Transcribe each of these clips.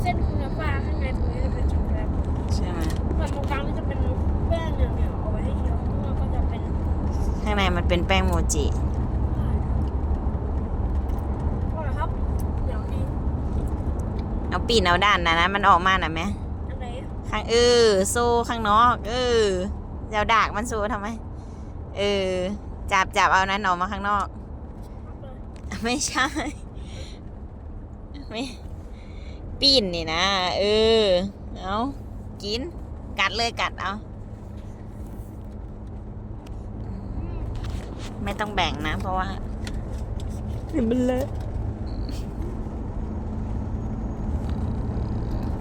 เส้นเนื้อปลาข้างในตรงนี้จะเป็นช็อกโกแลตใช่ไหมส่วนตรงกลางมันจะเป็นแป้งเหนียวๆเอาไว้ให้เคี้ยวข้างนอกก็จะเป็นข้างในมันเป็นแป้งโมจิเอาปีนเอาด้านนะนะมันออกมาหน่ะไหมไข้างเออโซ่ข้างนอก เออเจ้าดากมันโซ่ทำไม เออ จับจับเอานะหนออมาข้างนอกไม่ใช่ ไม่ ปีนนี่นะ เออ เอากิน กัดเลยกัดเอา ไม่ต้องแบ่งนะ เพราะว่าเดี๋ยวมันเลอะ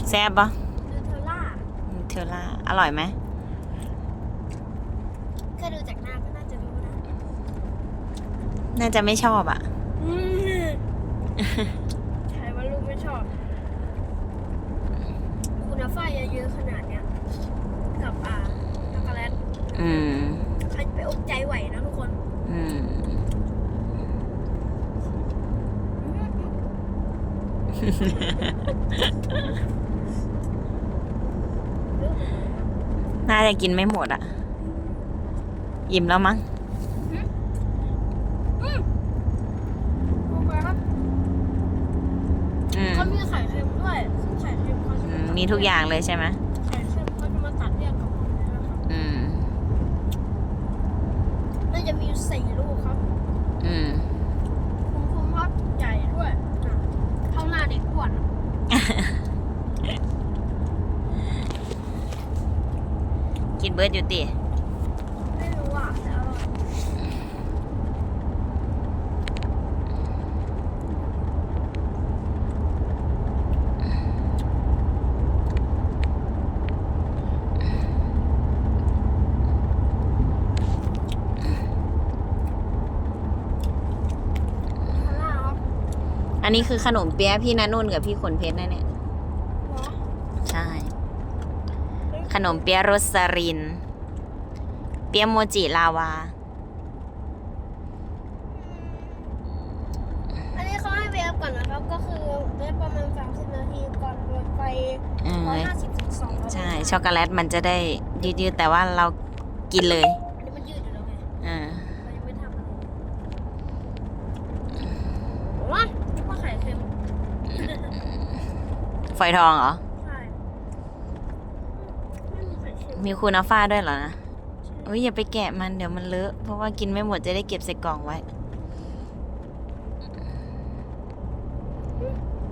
แซ่บปะดูเทอล่าเทอร่า อร่อยไหมแค่ดูจากหน้าก็น่าจะรู้นะ น่าจะไม่ชอบอะ อืมใช่ว่าลูกไม่ชอบ คุณภาพ เยอะๆขนาดเนี้ยกับอ่าช็อกโกแลตอืมใครจะไปอดใจไหวนะทุกคนอืมน่าจะกินไม่หมดอะ อิ่มแล้วมั้งโอเคครับอืมเขามีไข่เค็มด้วยซึ่งไข่เค็มเขาจะอื มมีทุกอย่างเลยใช่ไหมไข่เค็มเขาจะมาตัดเรียงกับผมนะครับอืม น่าจะมีสี่ลูกครับอืม คุณครูครับใหญ่ด้วยอะเท่าหน้าเด็กอ้วนอะกินเบิร์ดอยู่ติไม่รู้อะแต่อร่อยเท่าหน้าครับ อันนี้คือขนมเปี๊ยะพี่นานุ่นกับพี่ขนเพชรนะเนี่ยเหรอใช่ ขนมเปี๊ยะรสริน เปี๊ยะโมจิลาวา อันนี้เขาให้เวฟก่อนนะครับ ก็คือเวฟประมาณ30นาทีก่อนไปเออ150ถึง200ใช่ ช็อกโกแลตมันจะได้ยืดๆแต่ว่าเรากินเลย อันนี้มันยืดอยู่แล้วไง อ่า มันยังไม่ทำอะไรผมว่าคิดว่าไข่เค็ม ฝอยทองเหรอ ใช่ไม่มีไข่เค็มมีคูนาฟ้าด้วยเหรอนะเอ้ยอย่าไปแกะมันเดี๋ยวมันเลอะ เพราะว่ากินไม่หมดจะได้เก็บใส่กล่องไว้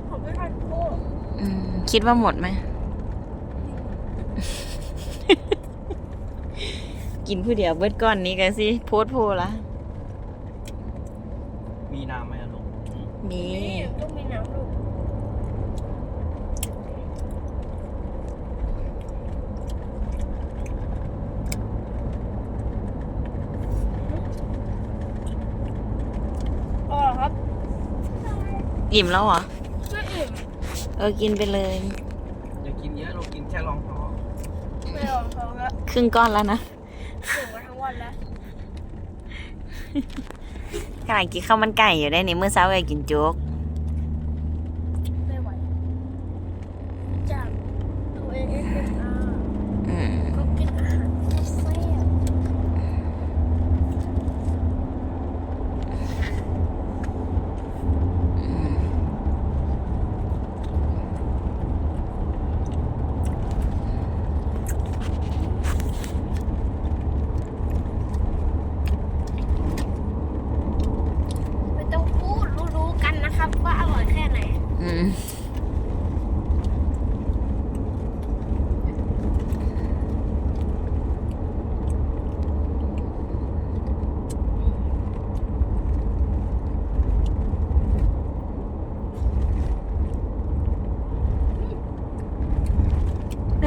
ผมไม่ทานโค้กอืมคิดว่าหมดไหม กินผู้เดียวเบิดก้อนนี้กันสิโพสต์โพละมีน้ำไหมอะลูกอืมมี นี่ต้องมีน้ำลูกอ๋อครับ อิ่มแล้วเหรอ ไม่อิ่มเออกินไปเลย อย่ากินเยอะเรากินแค่รองท้องไม่ลองท้องแล้วครึ่งก้อนแล้วนะอยู่มาทั้งวันแล้วขนาดกินข้าวมันไก่อยู่ได้นี่เมื่อเช้าก็กินโจ๊ก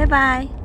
bye.